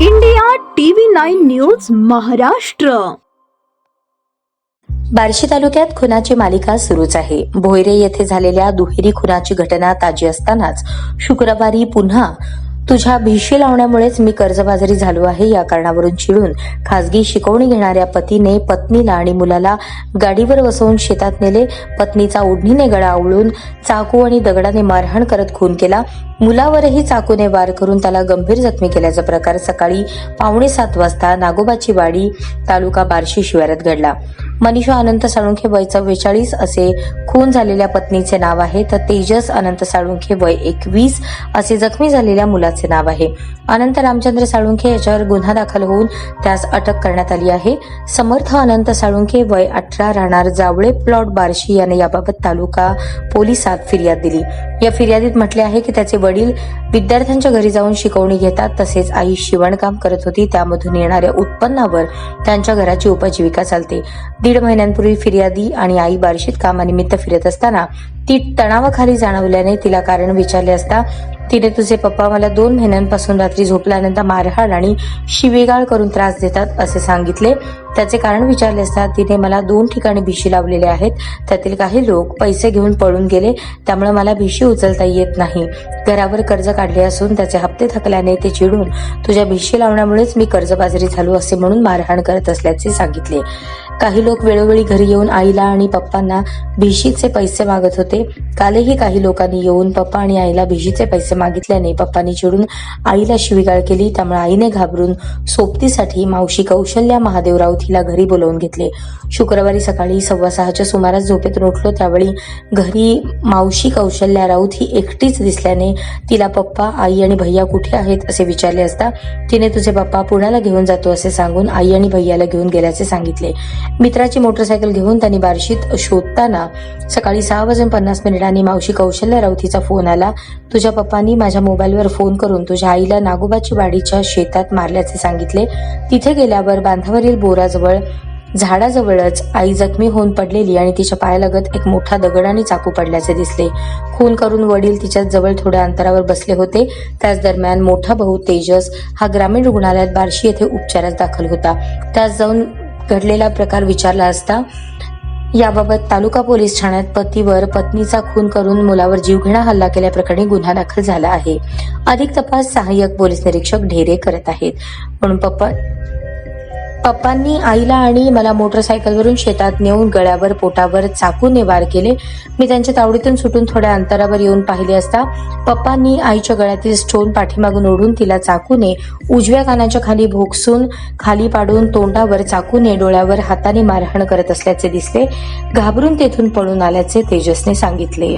India TV nine news Maharashtra. Barshi तालुक्यात खुनाची मालिका सुरूच आहे. भोयरे येथे झालेल्या दुहेरी खुनाची घटना ताजी असतानाच शुक्रवारी पुन्हा तुझ्या भीशी लावण्यामुळेच मी कर्जबाजारी झालो आहे. या कारणावरून चिडून खासगी शिकवणी घेणाऱ्या पतीने पत्नीला आणि मुलाला गाडीवर बसवून शेतात नेले. पत्नीचा ओढणीने गळा आवळून चाकू आणि दगडाने मारहाण करत खून केला. मुलावरही चाकूने वार करून त्याला गंभीर जखमी केल्याचा प्रकार सकाळी पावणे सात वाजता नागोबाची वाडी तालुका बार्शी शिवारात घडला. मनीषा अनंत साळुंखे वय चव्वेचाळीस असे खून झालेल्या पत्नीचे नाव आहे. तर तेजस अनंत साळुंखे वय एकवीस असे जखमी झालेल्या मुलाचे नाव आहे. अनंत रामचंद्र साळुंखे याच्यावर गुन्हा दाखल होऊन त्यास अटक करण्यात आली आहे. समर्थ अनंत साळुंखे वय अठरा राहणार जावळे प्लॉट बार्शी याने याबाबत तालुका पोलिसात फिर्याद दिली. या फिर्यादीत म्हटले आहे की त्याचे वडील विद्यार्थ्यांच्या घरी जाऊन शिकवणी घेतात. तसेच आई शिवणकाम करत होती. त्यामधून येणाऱ्या उत्पन्नावर त्यांच्या घराची उपजीविका चालते. दीड महिन्यांपूर्वी फिर्यादी आणि आई बार्शीत कामानिमित्त फिरत असताना ती तणावाखाली जाणवल्याने तिला कारण विचारले असता तिने तुझे पप्पा मला दोन महिन्यांपासून रात्री झोपल्यानंतर मारहाण आणि शिवेगाळ करून त्रास देतात असे सांगितले. त्याचे कारण विचारले असता तिने मला दोन ठिकाणी भिशी लावलेले आहेत. त्यातील काही लोक पैसे घेऊन पळून गेले. त्यामुळे मला भिशी उचलता येत नाही. घरावर कर्ज काढले असून त्याचे हप्ते थकल्याने ते चिडून तुझ्या भिशी लावण्यामुळेच मी कर्जबाजारी झालो असे म्हणून मारहाण करत असल्याचे सांगितले. काही लोक वेळोवेळी घरी येऊन आईला आणि पप्पांना भिशीचे पैसे मागत होते. कालही काही लोकांनी येऊन पप्पा आणि आईला भिशीचे पैसे मागितल्याने पप्पांनी चिडून आईला शिवीगाळ केली. त्यामुळे आईने घाबरून सोबतीसाठी मावशी कौशल्या महादेव राऊत हिला घरी बोलवून घेतले. शुक्रवारी सकाळी सव्वा सहाच्या सुमारास झोपेतून उठलो. त्यावेळी घरी मावशी कौशल्या राऊत ही एकटीच दिसल्याने तिला पप्पा आई आणि भैया कुठे आहेत असे विचारले असता तिने तुझे पप्पा पुण्याला घेऊन जातो असे सांगून आई आणि भैयाला घेऊन गेल्याचे सांगितले. मित्राची मोटरसायकल घेऊन त्यांनी बार्शीत शोधताना सकाळी सहा वाजून पन्नास मिनिटांनी मावशी कौशल्या राऊतीचा फोन आला. तुझ्या पप्पांनी माझ्या मोबाईलवर फोन करून तुझ्या आईला नागोबाची वाडीच्या शेतात मारल्याचे सांगितले. तिथे गेल्यावर बांधावरील बोराजवळ झाडाजवळच आई जखमी होऊन पडलेली आणि तिच्या पायालगत एक मोठा दगड आणि चाकू पडल्याचे दिसले. खून करून वडील तिच्या जवळ थोड्या अंतरावर बसले होते. त्याच दरम्यान मोठा भाऊ तेजस हा ग्रामीण रुग्णालयात बार्शी येथे उपचारात दाखल होता. त्यास जाऊन घडलेला प्रकार विचारला असता याबाबत तालुका पोलीस ठाण्यात पतीवर पत्नीचा खून करून मुलावर जीवघेणा हल्ला केल्याप्रकरणी गुन्हा दाखल झाला आहे. अधिक तपास सहाय्यक पोलीस निरीक्षक ढेरे करत आहेत. म्हणून पप्पा पप्पांनी आईला आणि मला मोटरसायकलवरून शेतात नेऊन गळ्यावर पोटावर चाकूने वार केले. मी त्यांच्या तावडीतून सुटून थोड्या अंतरावर येऊन पाहिले असता पप्पांनी आईच्या गळ्यातील स्टोन पाठीमागून ओढून तिला चाकूने उजव्या कानाच्या खाली भोगसून खाली पाडून तोंडावर चाकूने डोळ्यावर हाताने मारहाण करत असल्याचे दिसले. घाबरून तेथून पळून आल्याचे तेजसने सांगितले.